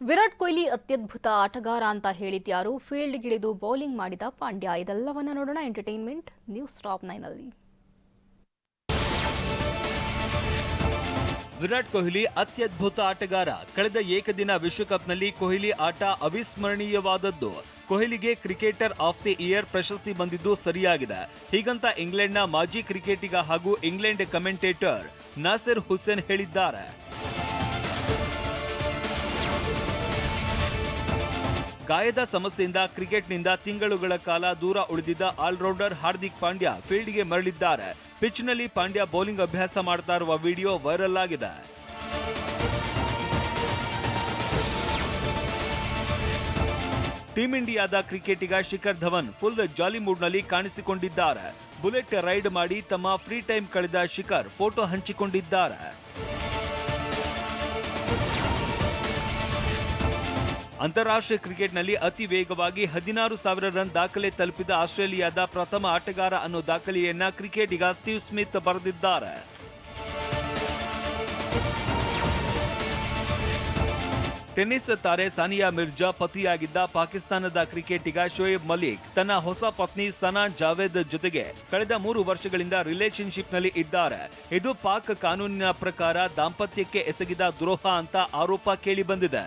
ವಿರಾಟ್ ಕೊಹ್ಲಿ ಅತ್ಯದ್ಭುತ ಆಟಗಾರ ಅಂತ ಹೇಳಿದ್ಯಾರು ಫೀಲ್ಡ್ಗಿಳಿದು ಬೌಲಿಂಗ್ ಮಾಡಿದ ಪಾಂಡ್ಯ. ಇದೆಲ್ಲವನ್ನ ನೋಡೋಣ ಎಂಟರ್ಟೈನ್ಮೆಂಟ್ ನ್ಯೂಸ್ ಟಾಪ್ ನೈನಲ್ಲಿ. ವಿರಾಟ್ ಕೊಹ್ಲಿ ಅತ್ಯದ್ಭುತ ಆಟಗಾರ. ಕಳೆದ ಏಕದಿನ ವಿಶ್ವಕಪ್ನಲ್ಲಿ ಕೊಹ್ಲಿ ಆಟ ಅವಿಸ್ಮರಣೀಯವಾದದ್ದು. ಕೊಹ್ಲಿಗೆ ಕ್ರಿಕೆಟರ್ ಆಫ್ ದಿ ಇಯರ್ ಪ್ರಶಸ್ತಿ ಬಂದಿದ್ದು ಸರಿಯಾಗಿದೆ. ಹೀಗಂತ ಇಂಗ್ಲೆಂಡ್ನ ಮಾಜಿ ಕ್ರಿಕೆಟಿಗ ಹಾಗೂ ಇಂಗ್ಲೆಂಡ್ ಕಮೆಂಟೇಟರ್ ನಾಸಿರ್ ಹುಸೇನ್ ಹೇಳಿದ್ದಾರೆ. ಗಾಯದ ಸಮಸ್ಯೆಯಿಂದ ಕ್ರಿಕೆಟ್ನಿಂದ ತಿಂಗಳುಗಳ ಕಾಲ ದೂರ ಉಳಿದಿದ್ದ ಆಲ್ರೌಂಡರ್ ಹಾರ್ದಿಕ್ ಪಾಂಡ್ಯ ಫೀಲ್ಡ್ಗೆ ಮರಳಿದ್ದಾರೆ. ಪಿಚ್ನಲ್ಲಿ ಪಾಂಡ್ಯ ಬೌಲಿಂಗ್ ಅಭ್ಯಾಸ ಮಾಡ್ತಾ ಇರುವ ವಿಡಿಯೋ ವೈರಲ್ ಆಗಿದೆ. ಟೀಂ ಇಂಡಿಯಾದ ಕ್ರಿಕೆಟಿಗ ಶಿಖರ್ ಧವನ್ ಫುಲ್ ಜಾಲಿ ಮೂಡ್ನಲ್ಲಿ ಕಾಣಿಸಿಕೊಂಡಿದ್ದಾರೆ. ಬುಲೆಟ್ ರೈಡ್ ಮಾಡಿ ತಮ್ಮ ಫ್ರೀ ಟೈಮ್ ಕಳೆದ ಶಿಖರ್ ಫೋಟೋ ಹಂಚಿಕೊಂಡಿದ್ದಾರೆ. ಅಂತಾರಾಷ್ಟ್ರೀಯ ಕ್ರಿಕೆಟ್ನಲ್ಲಿ ಅತಿ ವೇಗವಾಗಿ ಹದಿನಾರು ಸಾವಿರ ರನ್ ದಾಖಲೆ ತಲುಪಿದ ಆಸ್ಟ್ರೇಲಿಯಾದ ಪ್ರಥಮ ಆಟಗಾರ ಅನ್ನೋ ದಾಖಲೆಯನ್ನ ಕ್ರಿಕೆಟಿಗ ಸ್ಟೀವ್ ಸ್ಮಿತ್ ಬರೆದಿದ್ದಾರೆ. ಟೆನ್ನಿಸ್ ತಾರೆ ಸಾನಿಯಾ ಮಿರ್ಜಾ ಪತಿಯಾಗಿದ್ದ ಪಾಕಿಸ್ತಾನದ ಕ್ರಿಕೆಟಿಗ ಶೋಯಬ್ ಮಲಿಕ್ ತನ್ನ ಹೊಸ ಪತ್ನಿ ಸನಾ ಜಾವೇದ್ ಜೊತೆಗೆ ಕಳೆದ ಮೂರು ವರ್ಷಗಳಿಂದ ರಿಲೇಶನ್ಶಿಪ್ನಲ್ಲಿ ಇದ್ದಾರೆ. ಇದು ಪಾಕ್ ಕಾನೂನಿನ ಪ್ರಕಾರ ದಾಂಪತ್ಯಕ್ಕೆ ಎಸಗಿದ ದ್ರೋಹ ಅಂತ ಆರೋಪ ಕೇಳಿಬಂದಿದೆ.